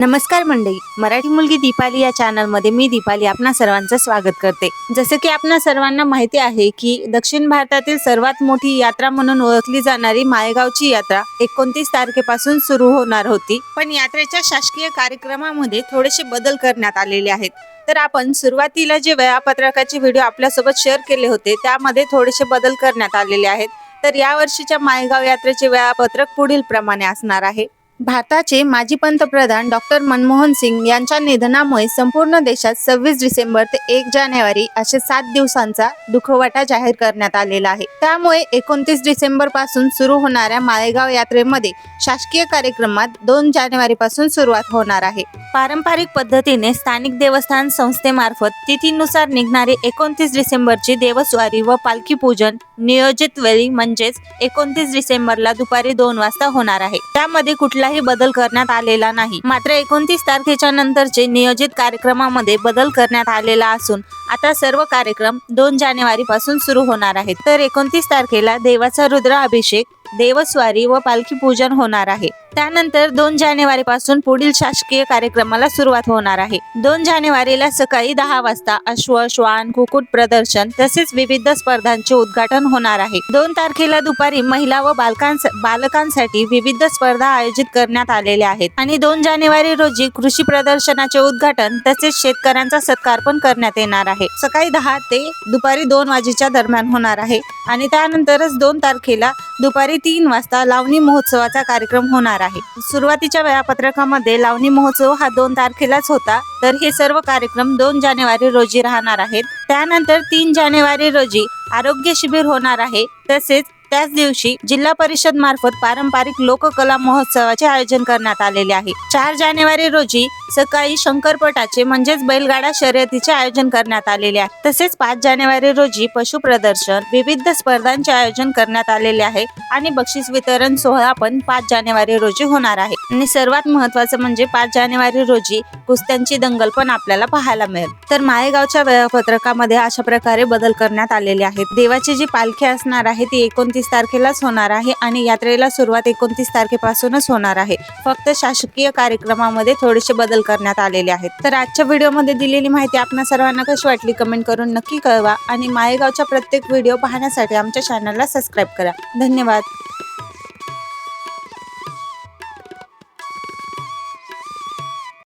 नमस्कार मंडळी मराठी मुलगी दीपाली या चॅनलमध्ये मी दीपाली आपणा सर्वांचं स्वागत करते. जसं की आपणा सर्वांना माहिती आहे की दक्षिण भारतातील सर्वात मोठी यात्रा म्हणून ओळखली जाणारी माळेगावची यात्रा एकोणतीस तारखेपासून सुरू होणार होती. पण यात्रेच्या शासकीय कार्यक्रमामध्ये थोडेसे बदल करण्यात आलेले आहेत. तर आपण सुरुवातीला जे वेळापत्रकाचे व्हिडिओ आपल्यासोबत शेअर केले होते त्यामध्ये थोडेसे बदल करण्यात आलेले आहेत. तर या वर्षीच्या माळेगाव यात्रेचे वेळापत्रक पुढील प्रमाणे असणार आहे. भारताचे माजी पंतप्रधान डॉक्टर मनमोहन सिंग यांच्या निधनामुळे संपूर्ण देशात सव्वीस डिसेंबर ते एक जानेवारी असे सात दिवसांचा दुखवटा जाहीर करण्यात आलेला आहे. त्यामुळे एकोणतीस डिसेंबरपासून सुरू होणाऱ्या माळेगाव यात्रेमध्ये शासकीय कार्यक्रमात दोन जानेवारी पासून सुरुवात होणार आहे. पारंपरिक पद्धतीने स्थानिक देवस्थान संस्थेमार्फत तिथीनुसार निघणारी एकोणतीस डिसेंबरची देवस्वारी व पालखी पूजन नियोजित वेळी म्हणजेच एकोणतीस डिसेंबरला दुपारी दोन वाजता होणार आहे. त्यामध्ये कुठला कोणताही बदल करण्यात आलेला नाही. मात्र एकोणतीस तारखेच्या नंतरचे नियोजित कार्यक्रमामध्ये बदल करण्यात आलेला असून आता सर्व कार्यक्रम दोन जानेवारी पासून सुरू होणार आहेत. तर एकोणतीस तारखेला देवाचा रुद्र अभिषेक देवस्वारी व पालखी पूजन होणार आहे. त्यानंतर दोन जानेवारी पासून पुढील शासकीय कार्यक्रमाला सुरुवात होणार आहे. दोन जानेवारीला सकाळी दहा वाजता अश्व श्वान कुकुट प्रदर्शन तसेच विविध स्पर्धांचे उद्घाटन होणार आहे. दोन तारखेला दुपारी महिला व बालकांस बालकांसाठी विविध स्पर्धा आयोजित करण्यात आलेल्या आहेत आणि दोन जानेवारी रोजी कृषी प्रदर्शनाचे उद्घाटन तसेच शेतकऱ्यांचा सत्कार पण करण्यात येणार आहे. सकाळी दहा ते दुपारी दोन वाजेच्या दरम्यान होणार आहे आणि त्यानंतरच दोन तारखेला दुपारी तीन वाजता लावणी महोत्सवाचा कार्यक्रम होणार आहे. सुरुवातीच्या वेळापत्रकामध्ये लावणी महोत्सव हा दोन तारखेलाच होता तर हे सर्व कार्यक्रम दोन जानेवारी रोजी राहणार आहेत. त्यानंतर तीन जानेवारी रोजी आरोग्य शिबिर होणार आहे. तसेच त्याच दिवशी जिल्हा परिषद मार्फत पारंपरिक लोककला महोत्सवाचे आयोजन करण्यात आलेले आहे. चार जानेवारी रोजी सकाळी शंकरपटाचे म्हणजेच बैलगाडा शर्यतीचे आयोजन करण्यात आलेले आहे. तसेच पाच जानेवारी रोजी पशु प्रदर्शन विविध स्पर्धांचे आयोजन करण्यात आलेले आहे आणि बक्षीस वितरण सोहळा पण पाच जानेवारी रोजी होणार आहे. आणि सर्वात महत्वाचं म्हणजे पाच जानेवारी रोजी कुस्त्यांची दंगल पण आपल्याला पाहायला मिळेल. तर माळेगावच्या वेळापत्रकामध्ये अशा प्रकारे बदल करण्यात आलेले आहेत. देवाची जी पालखी असणार आहे ती एकोणतीस तारखेलाच होणार आहे आणि यात्रेला सुरुवात एकोणतीस तारखेपासूनच होणार आहे. फक्त शासकीय कार्यक्रमामध्ये थोडेसे बदल करण्यात आलेले आहेत. तर आजच्या व्हिडिओमध्ये दिलेली माहिती आपण सर्वांना कशी वाटली कमेंट करून नक्की कळवा आणि माळेगावच्या प्रत्येक व्हिडिओ पाहण्यासाठी आमच्या चॅनलला सबस्क्राईब करा. धन्यवाद.